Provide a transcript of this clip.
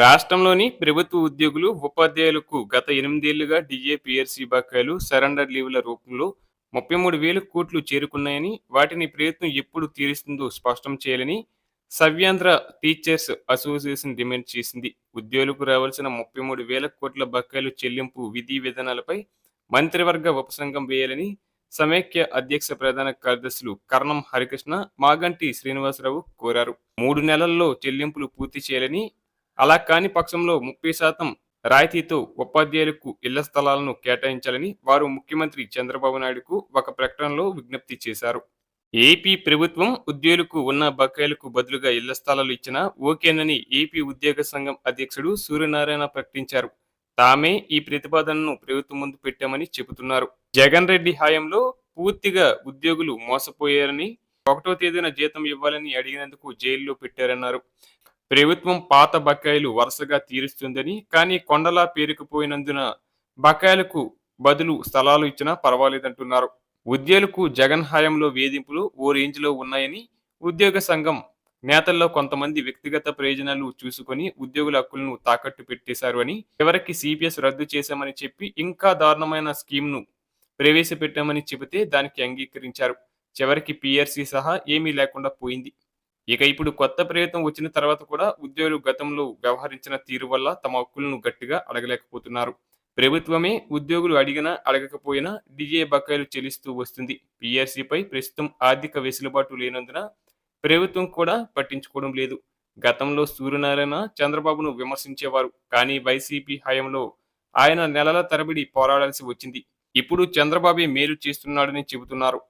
రాష్ట్రంలోని ప్రభుత్వ ఉద్యోగులు ఉపాధ్యాయులకు గత ఎనిమిదేళ్ళుగా డిఏ పిఆర్సీ బకాయిలు సరెండర్ లీవుల రూపంలో ముప్పై మూడు వేల కోట్లు చేరుకున్నాయని వాటిని ప్రభుత్వం ఎప్పుడు తీరుస్తుందో స్పష్టం చేయాలని సవ్యాంధ్ర టీచర్స్ అసోసియేషన్ డిమాండ్ చేసింది. ఉద్యోగులకు రావాల్సిన ముప్పై మూడు వేల కోట్ల బకాయిలు చెల్లింపు విధి విధానాలపై మంత్రివర్గ ఉపసంఘం వేయాలని సమైక్య అధ్యక్ష ప్రధాన కార్యదర్శులు కర్ణం హరికృష్ణ మాగంటి శ్రీనివాసరావు కోరారు. మూడు నెలల్లో చెల్లింపులు పూర్తి చేయాలని అలా కాని పక్షంలో ముప్పై శాతం రాయితీతో ఉపాధ్యాయులకు ఇళ్ళ స్థలాలను కేటాయించాలని వారు ముఖ్యమంత్రి చంద్రబాబు నాయుడుకు ఒక ప్రకటనలో విజ్ఞప్తి చేశారు. ఏపీ ప్రభుత్వం ఉద్యోగులకు ఉన్న బకాయిలకు బదులుగా ఇళ్ళ స్థలాలు ఇచ్చినా ఓకేనని ఏపీ ఉద్యోగ సంఘం అధ్యక్షుడు సూర్యనారాయణ ప్రకటించారు. తామే ఈ ప్రతిపాదనను ప్రభుత్వం ముందు పెట్టామని చెబుతున్నారు. జగన్ రెడ్డి హయాంలో పూర్తిగా ఉద్యోగులు మోసపోయారని ఒకటో తేదీన జీతం ఇవ్వాలని అడిగినందుకు జైల్లో పెట్టారన్నారు. ప్రభుత్వం పాత బకాయిలు వరుసగా తీరుస్తుందని కానీ కొండలా పేరుకుపోయినందున బకాయిలకు బదులు స్థలాలు ఇచ్చినా పర్వాలేదంటున్నారు. ఉద్యోగులకు జగన్ హయాంలో వేధింపులు ఓ రేంజ్లో ఉన్నాయని ఉద్యోగ సంఘం నేతల్లో కొంతమంది వ్యక్తిగత ప్రయోజనాలు చూసుకొని ఉద్యోగుల హక్కులను తాకట్టు పెట్టేశారు అని చివరికి సిపిఎస్ రద్దు చేశామని చెప్పి ఇంకా దారుణమైన స్కీమ్ను ప్రవేశపెట్టామని చెబితే దానికి అంగీకరించారు. చివరికి పిఆర్సీ సహా ఏమీ లేకుండా పోయింది. ఇక ఇప్పుడు కొత్త ప్రభుత్వం వచ్చిన తర్వాత కూడా ఉద్యోగులు గతంలో వ్యవహరించిన తీరు వల్ల తమ హక్కులను గట్టిగా అడగలేకపోతున్నారు. ప్రభుత్వమే ఉద్యోగులు అడిగినా అడగకపోయినా డిఏ బకాయిలు చెల్లిస్తూ వస్తుంది. పిఆర్సీపై ప్రస్తుతం ఆర్థిక వెసులుబాటు లేనందున ప్రభుత్వం కూడా పట్టించుకోవడం లేదు. గతంలో సూర్యనారాయణ చంద్రబాబును విమర్శించేవారు కానీ వైసీపీ హయాంలో ఆయన నెలల తరబడి పోరాడాల్సి వచ్చింది. ఇప్పుడు చంద్రబాబే మేలు చేస్తున్నాడని చెబుతున్నారు.